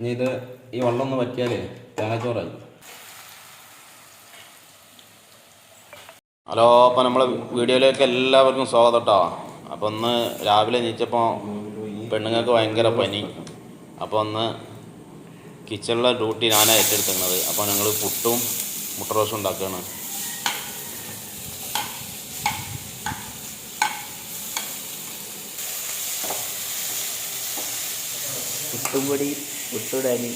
ഇനി ഇത് ഈ വെള്ളം ഒന്ന് പറ്റിയാലേ തേങ്ങാച്ചോറായി. ഹലോ അപ്പം നമ്മളെ വീഡിയോയിലേക്ക് എല്ലാവർക്കും സ്വാഗതം കേട്ടോ അപ്പം ഒന്ന് രാവിലെ നീച്ചപ്പോൾ പെണ്ണുങ്ങൾക്ക് ഭയങ്കര പനി. അപ്പോൾ ഒന്ന് കിച്ചണിലെ ഡ്യൂട്ടി ഞാനാണ് ഏറ്റെടുക്കുന്നത് അപ്പോൾ ഞങ്ങൾ പുട്ടും മുട്ട റോസും ഉണ്ടാക്കുകയാണ് പുട്ടും പൊടി പുട്ടുടാനി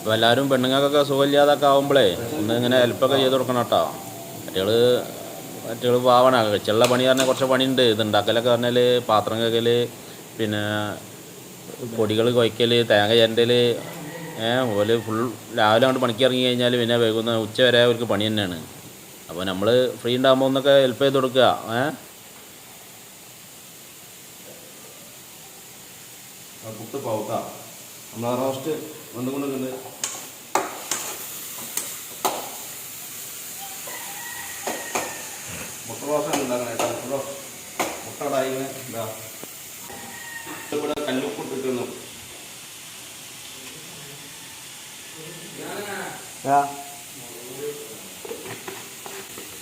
അപ്പോൾ എല്ലാവരും പെണ്ണുങ്ങൾക്കൊക്കെ സുഖമില്ലാതൊക്കെ ആകുമ്പോഴേ ഒന്ന് ഇങ്ങനെ ഹെൽപ്പൊക്കെ ചെയ്ത് കൊടുക്കണം കേട്ടോ. മറ്റുകൾ മറ്റുകൾ പാവണ. ചെള്ള പണി പറഞ്ഞാൽ കുറച്ച് പണിയുണ്ട്. ഇത് ഉണ്ടാക്കലൊക്കെ പറഞ്ഞാൽ പാത്രം കഴുകൽ പിന്നെ പൊടികൾ കുഴക്കൽ തേങ്ങ ചരണ്ടൽ ഏഹ് ഓൽ ഫുൾ രാവിലെ അങ്ങോട്ട് പണിക്ക് ഇറങ്ങി കഴിഞ്ഞാൽ പിന്നെ വൈകുന്ന ഉച്ച വരെ അവർക്ക് പണി തന്നെയാണ്. അപ്പോൾ നമ്മൾ ഫ്രീ ഉണ്ടാകുമ്പോൾ ഒന്നൊക്കെ ഹെൽപ്പ് ചെയ്ത് കൊടുക്കുക. ഏഹ് പുട്ട് പൗത്ത നമ്മൾ റോസ്റ്റ് വന്നുകൊണ്ടിരിക്കുന്നുണ്ട് മുട്ട റോസാണ് ഉണ്ടാക്കണേ കേട്ടോ. മുട്ട റോസ് മുട്ട ഇടായിങ്ങനെ ഇതാ. ഇവിടെ കല്ലുപ്പ് ഇട്ടിരിക്കുന്നു ആ.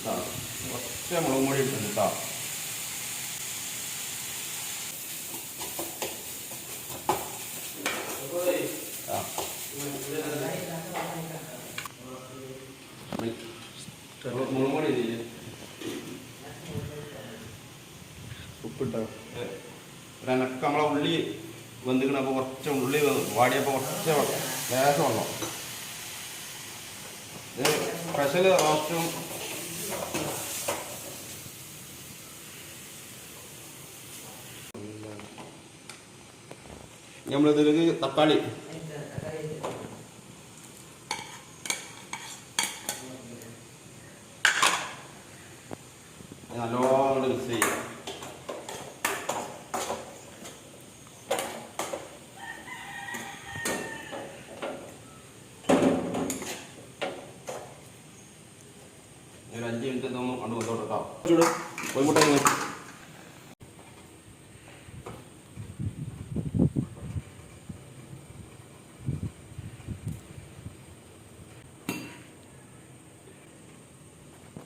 ഇതാ കുറച്ച് മുളക് പൊടി ഇട്ടിട്ടുണ്ട് കേട്ടോ ആ മുളക് പൊടി ഇല്ലേ ഉപ്പിട്ടോ ഒരനക്ക നമ്മളെ ഉള്ളി വെന്തിക്കണപ്പോൾ കുറച്ച് ഉള്ളി വാടിയപ്പോൾ കുറച്ച് ലേശം വെള്ളം. ഇത് സ്പെഷ്യൽ റോസ്റ്റും നമ്മളിതിലേക്ക് തക്കാളി ഒരു അഞ്ച് മിനിറ്റ് ഒന്ന് കൊണ്ട് കൊണ്ടോട്ടോ കേട്ടോ ചൂട്. കോഴിമുട്ട ഇങ്ങനെ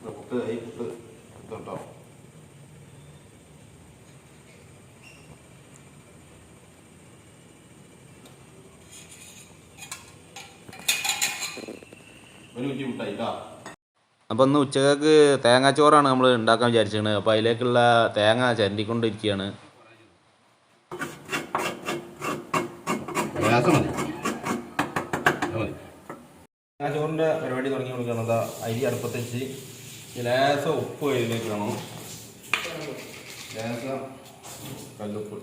പുട്ട് ഈ പുട്ട് ഇതോട്ടോ ഒരു കുറ്റി മുട്ടായി കേട്ടോ അപ്പോൾ ഇന്ന് ഉച്ചയ്ക്ക് തേങ്ങാച്ചോറാണ് നമ്മൾ ഉണ്ടാക്കാൻ വിചാരിച്ചത് അപ്പോൾ അതിലേക്കുള്ള തേങ്ങ ചരണ്ടിക്കൊണ്ടിരിക്കുകയാണ് തേങ്ങാച്ചോറിന്റെ പരിപാടി തുടങ്ങി കൊടുക്കുന്നത് അരി അടുപ്പത്ത് വെച്ച് ലേശം ഉപ്പ് അതിലേക്ക് വേണം ലേശം കല്ലുപ്പ്.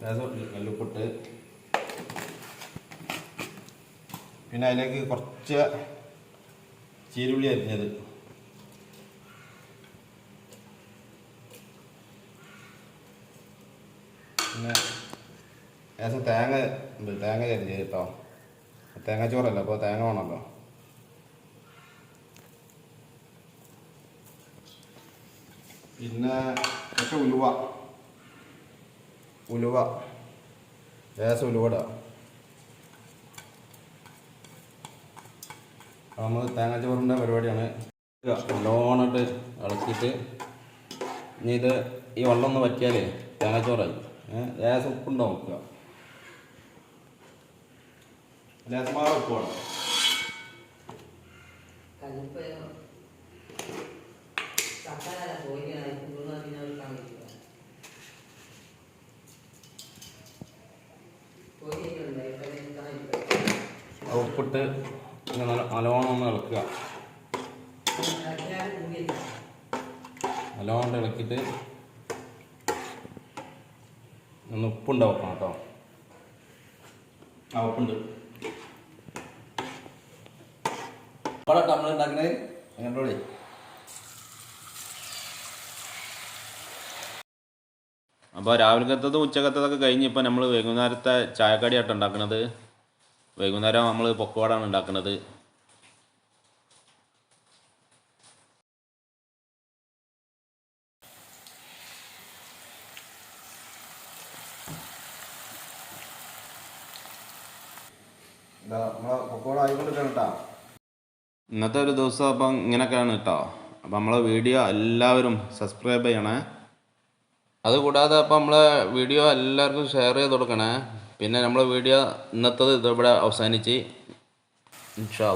ലേശം കല്ലുപ്പിട്ട് പിന്നെ അതിലേക്ക് കുറച്ച് ചീരുള്ളി അരിഞ്ഞത്. പിന്നെ ഏകദേശം തേങ്ങ ഉണ്ട്. തേങ്ങ അരിഞ്ഞത് കേട്ടോ. തേങ്ങ ചോറല്ല അപ്പോൾ തേങ്ങ വേണമല്ലോ. പിന്നെ കുറച്ച് ഉലുവ. ഉലുവ. ഏകദേശം ഉലുവ ഇടാം. നമ്മൾ തേങ്ങാച്ചോറിന്റെ പരിപാടിയാണ്. നല്ലോണമായിട്ട് ഇളക്കിയിട്ട് ഇനി ഇത് ഈ വെള്ളം ഒന്ന് പറ്റിയാലേ തേങ്ങാച്ചോറായി. ലേശം ഉപ്പുണ്ടോ ഉപ്പ് വേണം. കുറുകിനൊരുക്കാൻ പറ്റില്ല പോയിട്ടുണ്ട് ആ ഉപ്പിട്ട് ഇങ്ങനെ നല്ല നല്ലോണം ഒന്ന് ഇളക്കുക. നല്ലോണം ഇളക്കിയിട്ട് ഒന്ന് ഉപ്പുണ്ടാവും കേട്ടോ. ആ ഉപ്പുണ്ട്. അവിടെ നമ്മൾ ഉണ്ടാക്കുന്നത് അങ്ങനെ അപ്പോൾ രാവിലത്തേതും ഉച്ചക്കത്തതൊക്കെ കഴിഞ്ഞ് ഇപ്പോൾ നമ്മൾ വൈകുന്നേരത്തെ ചായക്കടിയായിട്ട് ഉണ്ടാക്കുന്നത് വൈകുന്നേരം നമ്മൾ പൊക്കോടാണ് ഉണ്ടാക്കുന്നത്. ഇന്നത്തെ ഒരു ദിവസം അപ്പം ഇങ്ങനെയൊക്കെയാണ് കേട്ടോ. അപ്പം നമ്മളെ വീഡിയോ എല്ലാവരും സബ്സ്ക്രൈബ് ചെയ്യണേ. അതുകൂടാതെ അപ്പം നമ്മളെ വീഡിയോ എല്ലാവർക്കും ഷെയർ ചെയ്ത് കൊടുക്കണേ. പിന്നെ നമ്മളെ വീഡിയോ ഇന്നത്തത് ഇതിവിടെ അവസാനിച്ച്. ഇൻഷാ